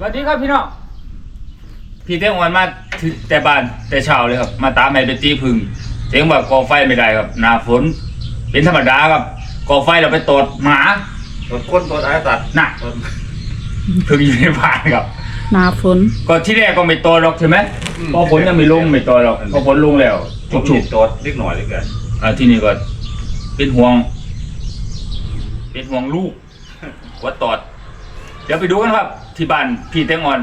สวัสดีครับพี่น้องพี่เต้งวันมาถึงแต่บ้านแต่เช้าเลยครับ มาตามแม่ไปตีพึ่งเจ๊งว่ากอไฟไม่ได้ครับหนาฝน เป็นธรรมดาครับกอไฟเราไปตดหมาตัวคนตัวไอ้สัตว์หนักพึ่งอยู่ในบ้านครับหนาฝนก็ที่แรกก็ไม่ตดหรอกใช่ไหมพอฝนยังไม่ลงไม่ตดหรอกพอฝนลงแล้วฉุฉุกกฉุฉุกกตัวเล็กหน่อยเล็กแก่อ่าที่นี่ก็เป็นห่วง เป็นห่วงลูกว่าตอด เดี๋ยวไปดูกันครับ ที่บ้านพี่แตงอ่อน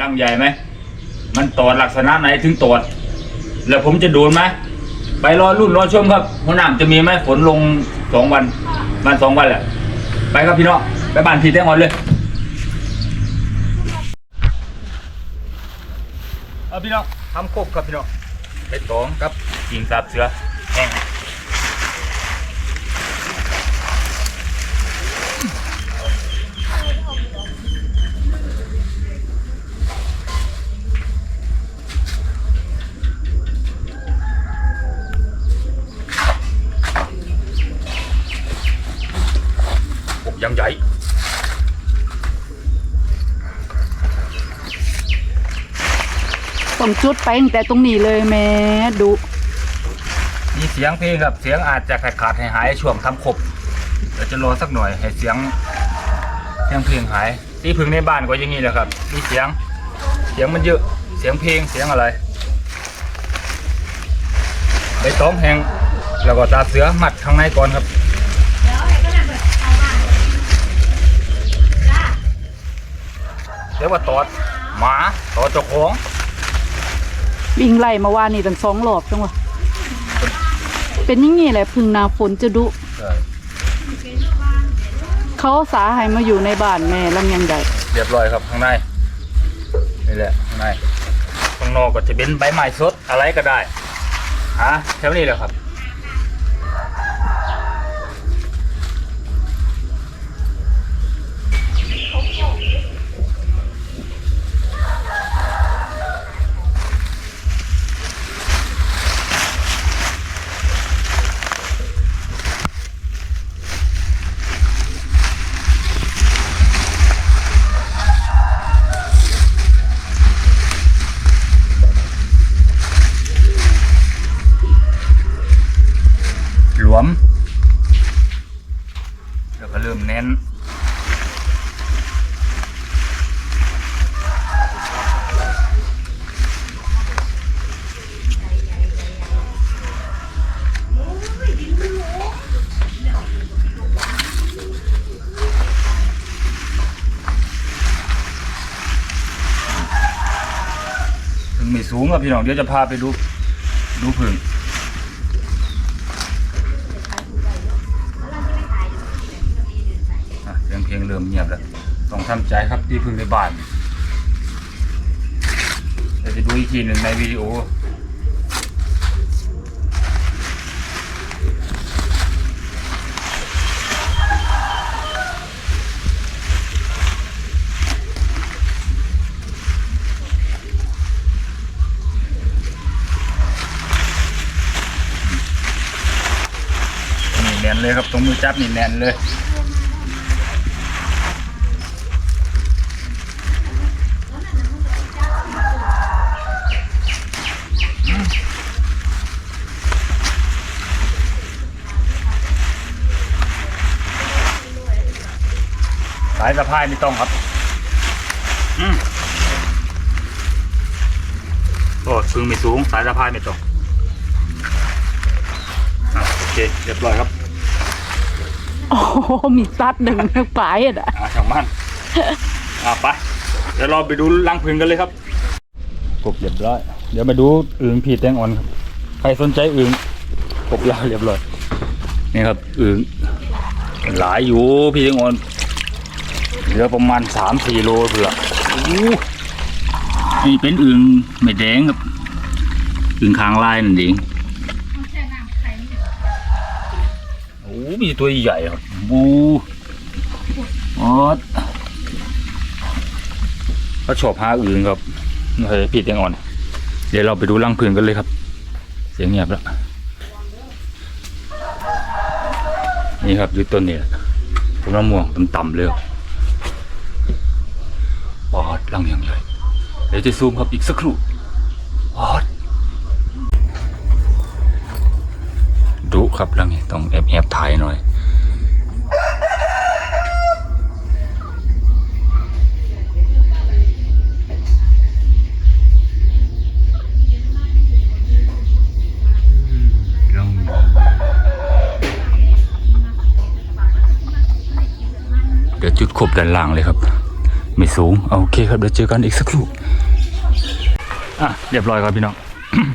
รังใหญ่ไหมมันตอดลักษณะไหนถึงตอด แล้วผมจะโดนไหมไปรอรุ่นรอชมครับหัวหน้ำจะมีไหมฝนลงสองวันวันสองวันแหละไปครับพี่น้องไปบ้านพี่แตงอ่อนเลยเอาพี่น้องทำครบครับพี่น้องไปตองกับกิ่งสาบเสือแห้ง ยังใหญ่ต้องจุดไปตั้งแต่ตรงนี้เลยแม่ดุมีเสียงเพลงครับ เสียงอาจจะขาดขาดหายหายๆช่วงทำครบเดี๋ยวจะรอสักหน่อยให้เสียงเสียงเพลงหายที่พึ่งในบ้านก็อย่างนี้แหละครับ มีเสียง เสียงมันเยอะ เสียงเพลงเสียงอะไรใบตองแห้งแล้วก็ตาเสือมัดข้างในก่อนครับ เดี๋ยวว่าตอดหมาตอดเจ้าของวิ่งไล่มาว่านี่ตั้งสองรอบจังวะเป็นอยังงี้แหละพึ่งหนาฝนจะดุเขาสาใหายมาอยู่ในบ้านแม่ลำยังใหญ่เรียบร้อยครับข้างในนี่แหละข้างในข้างนอกก็จะเป็นใบไม้สดอะไรก็ได้ฮะแถวนี้แหละครับ วม แล้วก็เริ่มแน่นถึงไม่สูงครับพี่น้องเดี๋ยวจะพาไปดูดูพึ่ง ทำใจครับที่พึ่งในบ้านเดี๋ยวจะดูอีกทีหนึ่งในวิดีโอนี่แน่นเลยครับตรงมือจับนี่แน่นเลยายสะพายไม่ต้องครับอืมโอ้พึงไม่สูงสายสะพายไม่ต้องอะโอเคเรียบร้อยครับโอ้โหมีตัดหนึ่งปลายอะอ่าช่างมันอ่าไปเดี๋ยวเราไปดูรังพึ่งกันเลยครับกบเรียบร้อยเดี๋ยวมาดูอึ่งพีแตงอ่อนครับ ใครสนใจอึ่งกบยาวเรียบร้อยนี่ครับอึ่งหลายอยู่พี่แตงอ่อน เหลือประมาณสามสี่โลเผื่อนี่เป็นอึ่งไม่แดงครับอึ่งคางลายนั่นเองโอ้มีตัวใหญ่ครับบูออดเขาชอบหาอึ่งครับเฮ้ยพี่แตงอ่อน เดี๋ยวเราไปดูรังพึ่งกันเลยครับ เสียงเงียบแล้ว นี่ครับอยู่ต้นนี้แหละต้นมะม่วงต่ำๆเลยครับ ลังอย่างใหญ่เดี๋ยวจะซูมครับอีกสักครู่วอดดุครับลังนี้ต้องแอบแอบถ่ายหน่อยเดี๋ยวจุดคบด้านล่างเลยครับ ไม่สูงโอเคครับเดี๋ยวเจอกันอีกสักครู่อะเรียบร้อยครับพี่น้อง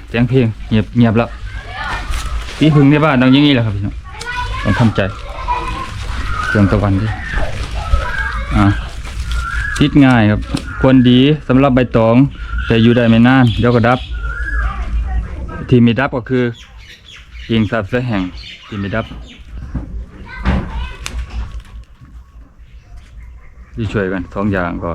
เสียงเพลงเงียบเงียบแล้วปีพึ่งในบ้านต้องอย่างนี้แหละครับพี่น้องต้องทำใจเครื่องตะวันด้วยอะติดง่ายครับ ควรดีสำหรับใบตอง แต่อยู่ได้ไม่นานเดี๋ยวก็ดับ ที่ไม่ดับก็คือยิงสับเสแห่งที่ไม่ดับ ที่ช่วยกันสองอย่างก็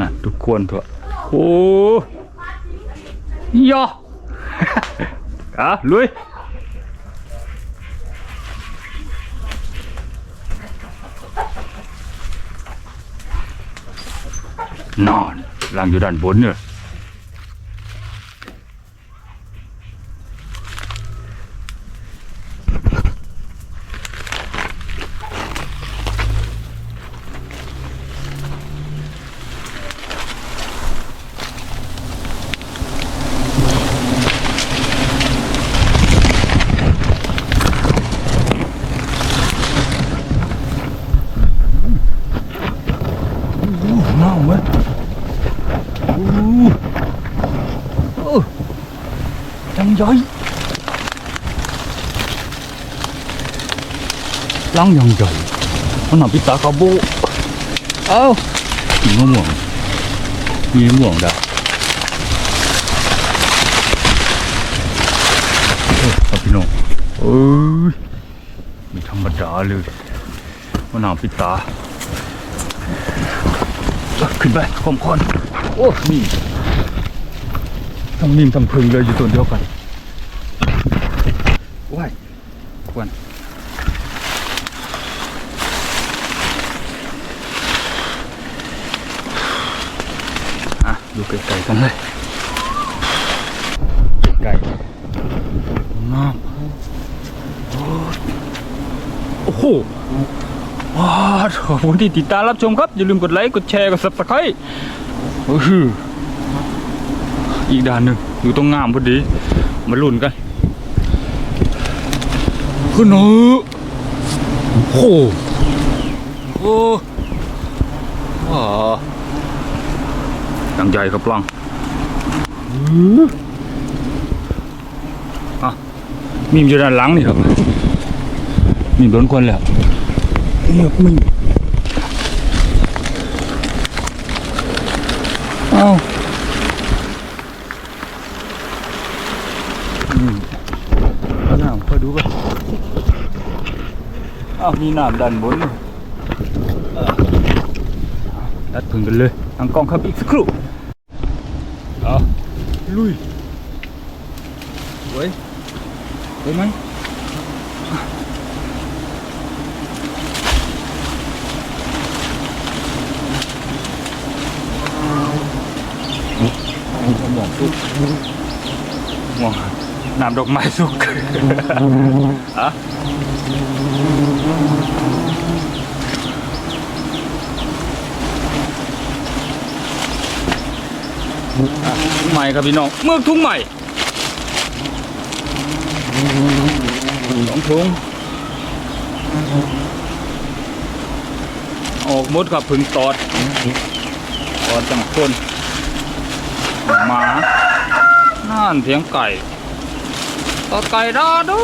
น่ะทุกคนทั่วโอ้ยออะลุยนอนล่างอยู่ด้านบนเนี่ยน้องเว้ยโอ้โอ้ จังย่อยล่างยังใหญ่มันหนาปิตาคาโบเอ้ามีมะม่วงมีม่วงดาโอ้ครับพี่น้องเอ้ยไม่ธรรมดาเลยมันหนาปิตาขึ้นไปขมคอนโอ้นี่ทั้งนิ่มทั้งพึงเลยอยู่ตัวเดียวกันว้าย ควนอะ ดูไกลๆกันเลย ไกลงามโอ้โหว้าวขอบคุณที่ติดตามรับชมครับ อย่าลืมกดไลค์ กดแชร์ กด subscribe โอ้โหอีกด้านหนึ่งอยู่ตรงงามพอดี มาลุ้นกัน ขึ้นเนอะโอ้โหโอ้ว้าวดังใหญ่ครับลังอื้ออะมีมอยู่ด้านหลังนี่ครับ มีโดนคนแล้วเรียกมึงเอาอืมเอาน้ำพอดูกัน อ้าวมีน้ำดันบนด้วยเออตัดพึ่งกันเลยทางกล้องครับอีกสักครู่เอาลุยเว้ยเว้ยไหมหม่วงสุกหม่วงน้ำดอกไม้สุกอะอะทุ่ง ใหม่ครับพี่น้องเมือกทุ่งใหม่สองถุงออกมดกับผึ่งตอดตอดจังคนหมาน่านเสียงไก่ตอดไก่ดาดู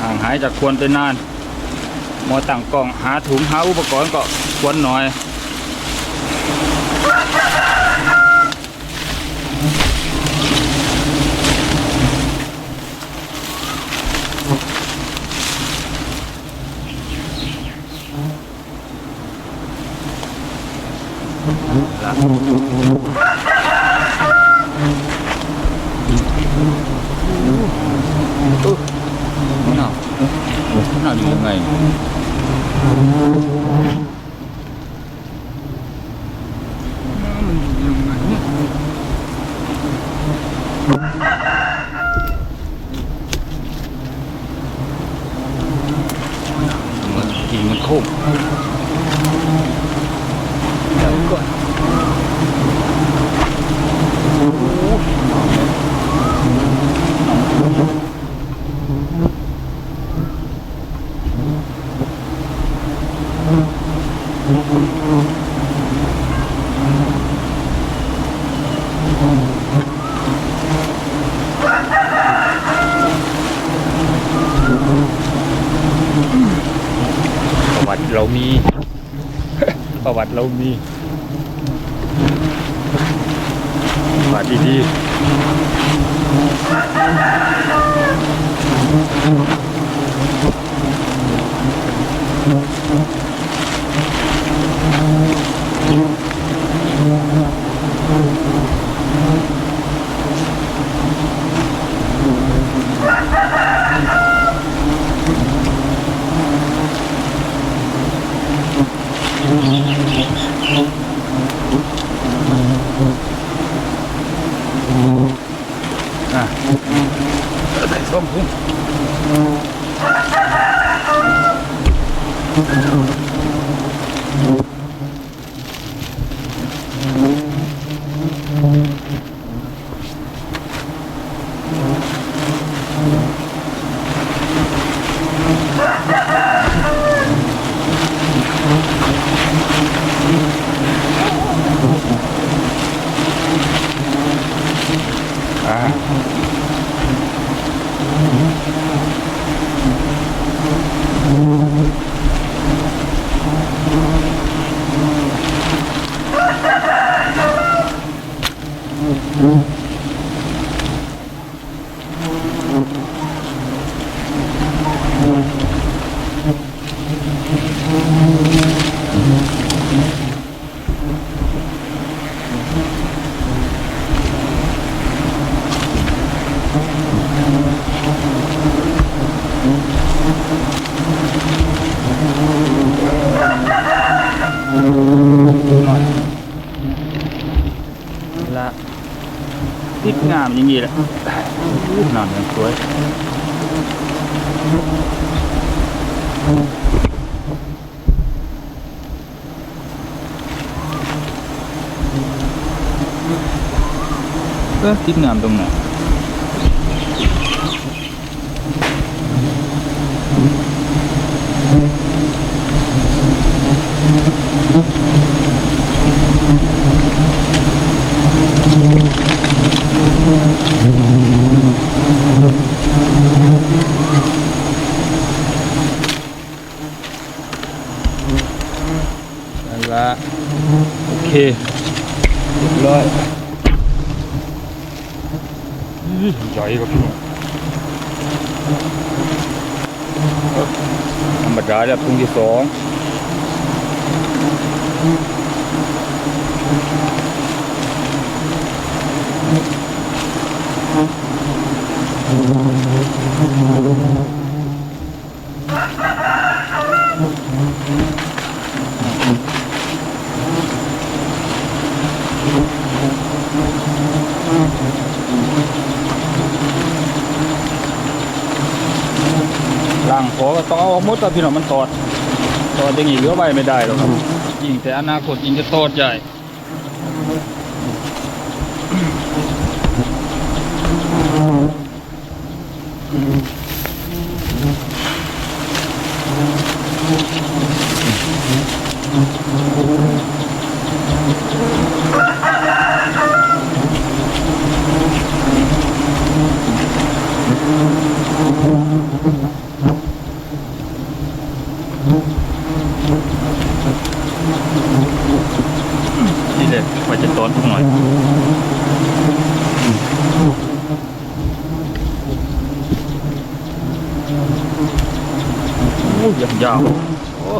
ห่างหายจากควรไปนานมอตั้งกล้องหาถุงหาอุปกรณ์ก็ควรหน่อย ลมะนาวมะนาวอยู่ยังไงมันอยู่ยังไงเนี่ยมันกิ่งมันโค้งเดี๋ยวก่อนประวัติเรามี ประวัติเรามี ประ อ่ อย่างนี้แหละอู้นอนยังสวยเออติดงามตรงไหนนั่นละโอเคเรียบร้อยอื้อใหญ่ครับ พี่น้องธรรมดาแล้วปรุงที่สองล่างขอก็ต้องเอาออกหมดแต่พี่น้องมันตอดตอดอย่างนี้เหลือไว้ไม่ได้หรอกครับยิ่งแต่อนาคตยิ่งจะตอดใหญ่นี่แหละว่าจะตอดสักหน่อยโอ้ยยาวๆโอ้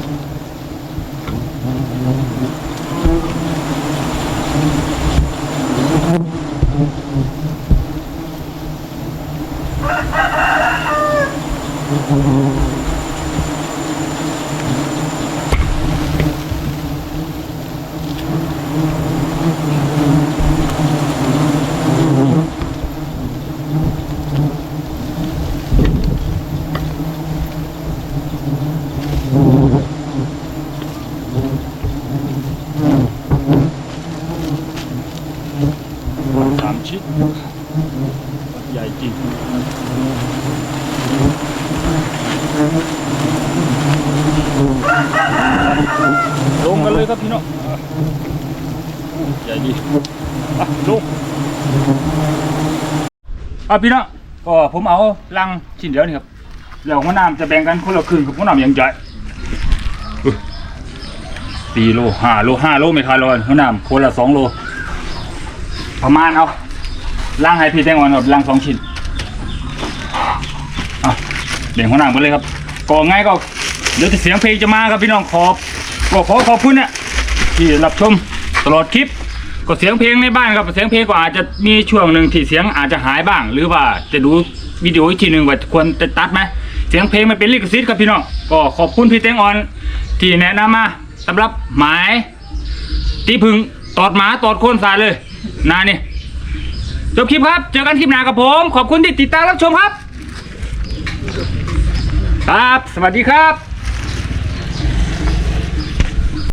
สามชิ้นใหญ่จริง ลงกัน เลยครับพี่น้องอะใหญ่ดีอะลงอะพี่น้องก็ผมเอาลังชิ้นเดียวนี่ครับแล้วหัวหน้ำจะแบ่งกันคนละครึ่งครับหัวหน้ำอย่างใหญ่สี่โลห้าโลห้าโลไม่ทานโลหัวหน้ำคนละสองโล ประมาณเอาล่างให้พี่แตงอ่อนครับล่างสองชิ้นอะเดี๋ยวหัวหน้าหมดเลยครับก่อง่ายก็เดี๋ยวจะเสียงเพลงจะมาครับพี่น้องขอบ ก็ขอขอบคุณเนี่ยที่รับชมตลอดคลิป ก็เสียงเพลงในบ้านครับเสียงเพลงก็อาจจะมีช่วงหนึ่งที่เสียงอาจจะหายบ้าง หรือว่าจะดูวิดีโออีกทีหนึ่งว่าควรจะตัดไหมเสียงเพลงมันเป็นลิขสิทธิ์ครับพี่น้องก็ขอบคุณพี่แตงออน ที่แนะนำมาสำหรับหมายตีพึ่งตอดหมาตอดโคนสายเลยนานี่จบคลิปครับ เจอกันคลิปหน้ากับผม ขอบคุณที่ติดตามรับชมครับ ครับ สวัสดีครับ